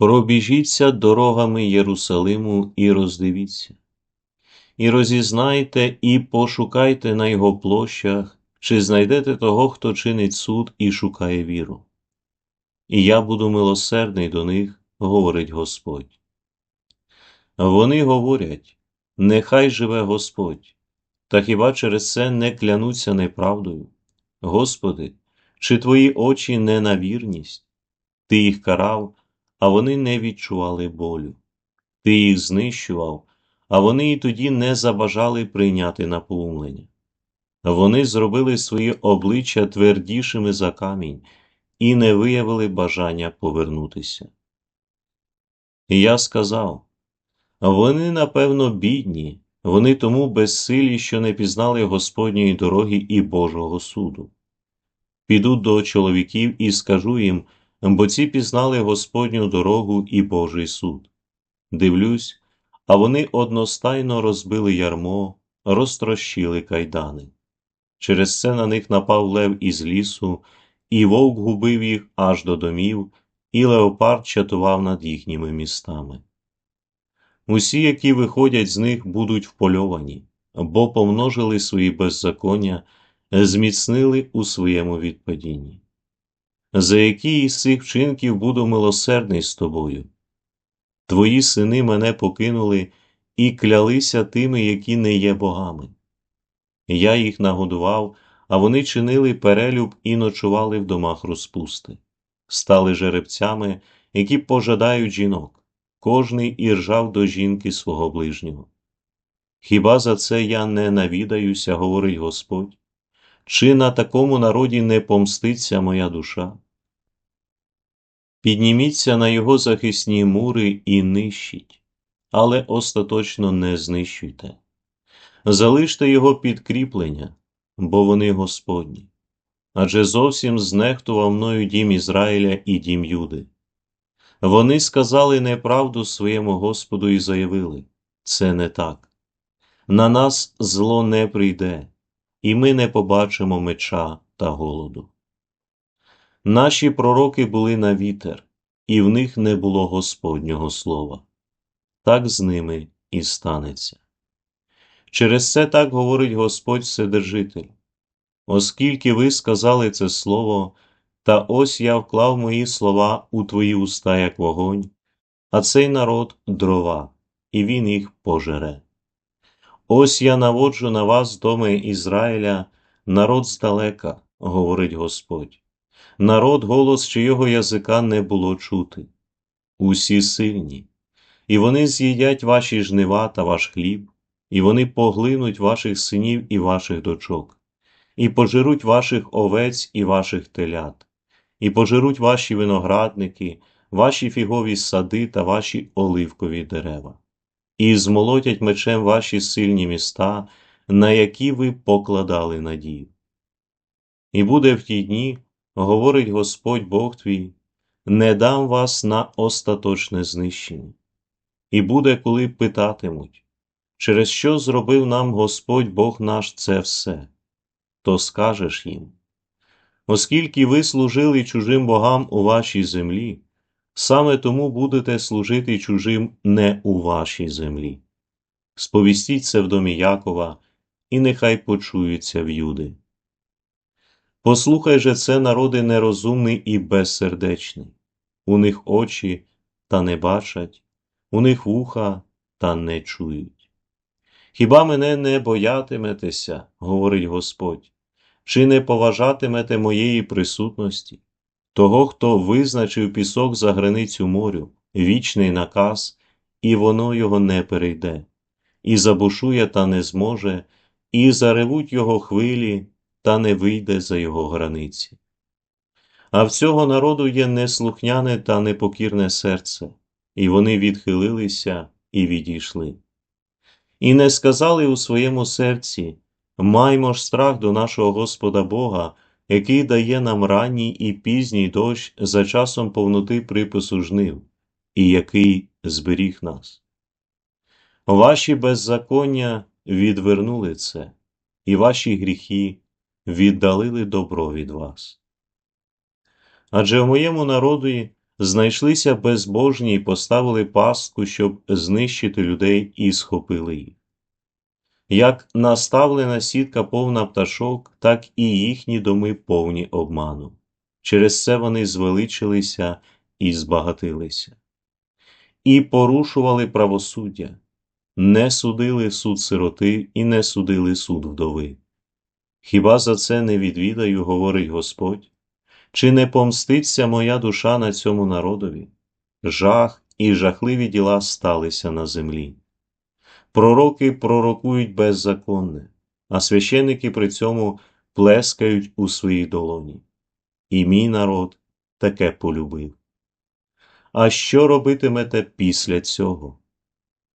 Пробіжіться дорогами Єрусалиму і роздивіться, і розізнайте, і пошукайте на його площах, чи знайдете того, хто чинить суд і шукає віру. І я буду милосердний до них, говорить Господь. Вони говорять, нехай живе Господь, та хіба через це не клянуться неправдою? Господи, чи твої очі не на вірність? Ти їх карав, а вони не відчували болю. Ти їх знищував, а вони і тоді не забажали прийняти напоумлення. Вони зробили свої обличчя твердішими за камінь і не виявили бажання повернутися. І я сказав вони, напевно, бідні, вони тому безсилі, що не пізнали Господньої дороги і Божого суду. Піду до чоловіків і скажу їм, бо ці пізнали Господню дорогу і Божий суд. Дивлюсь, а вони одностайно розбили ярмо, розтрощили кайдани. Через це на них напав лев із лісу, і вовк губив їх аж до домів, і леопард чатував над їхніми містами. Усі, які виходять з них, будуть впольовані, бо помножили свої беззаконня, зміцнили у своєму відпадінні. За які із цих вчинків буду милосердний з тобою? Твої сини мене покинули і клялися тими, які не є богами. Я їх нагодував, а вони чинили перелюб і ночували в домах розпусти, стали жеребцями, які пожадають жінок кожний іржав до жінки свого ближнього. Хіба за це я не навідаюся, говорить Господь, чи на такому народі не помститься моя душа? Підніміться на його захисні мури і нищіть, але остаточно не знищуйте. Залиште його підкріплення, бо вони Господні. Адже зовсім знехтував мною дім Ізраїля і дім Юди. Вони сказали неправду своєму Господу і заявили це не так. На нас зло не прийде, і ми не побачимо меча та голоду. Наші пророки були на вітер, і в них не було Господнього слова. Так з ними і станеться. Через це так говорить Господь Вседержитель. Оскільки ви сказали це слово, та ось я вклав мої слова у твої уста, як вогонь, а цей народ дрова, і він їх пожере. Ось я наводжу на вас, доми Ізраїля, народ здалека, говорить Господь, народ, голос чийого язика не було чути. Усі сильні, і вони з'їдять ваші жнива та ваш хліб, і вони поглинуть ваших синів і ваших дочок, і пожируть ваших овець і ваших телят і пожируть ваші виноградники, ваші фігові сади та ваші оливкові дерева, і змолотять мечем ваші сильні міста, на які ви покладали надію. І буде в ті дні, говорить Господь Бог твій, не дам вас на остаточне знищення. І буде, коли питатимуть, через що зробив нам Господь Бог наш це все, то скажеш їм оскільки ви служили чужим богам у вашій землі, саме тому будете служити чужим не у вашій землі. Сповістіть це в домі Якова, і нехай почуються в юди. Послухай же це, народи нерозумний і безсердечний, у них очі та не бачать, у них вуха та не чують. Хіба мене не боятиметеся, говорить Господь, чи не поважатимете моєї присутності, того, хто визначив пісок за границю морю, вічний наказ, і воно його не перейде, і забушує та не зможе, і заревуть його хвилі, та не вийде за його границі. А в цього народу є неслухняне та непокірне серце, і вони відхилилися і відійшли. І не сказали у своєму серці Маймо ж страх до нашого Господа Бога, який дає нам ранній і пізній дощ за часом повноти припису жнив, і який зберіг нас. Ваші беззаконня відвернули це, і ваші гріхи віддалили добро від вас. Адже в моєму народі Знайшлися безбожні і поставили пастку, щоб знищити людей і схопили їх. Як наставлена сітка повна пташок, так і їхні доми повні обману. Через це вони звеличилися і збагатилися. І порушували правосуддя, не судили суд сироти і не судили суд вдови. Хіба за це не відвідаю, говорить Господь? Чи не помститься моя душа на цьому народові? Жах і жахливі діла сталися на землі. Пророки пророкують беззаконне, а священники при цьому плескають у своїй долоні. І мій народ таке полюбив. А що робитимете після цього?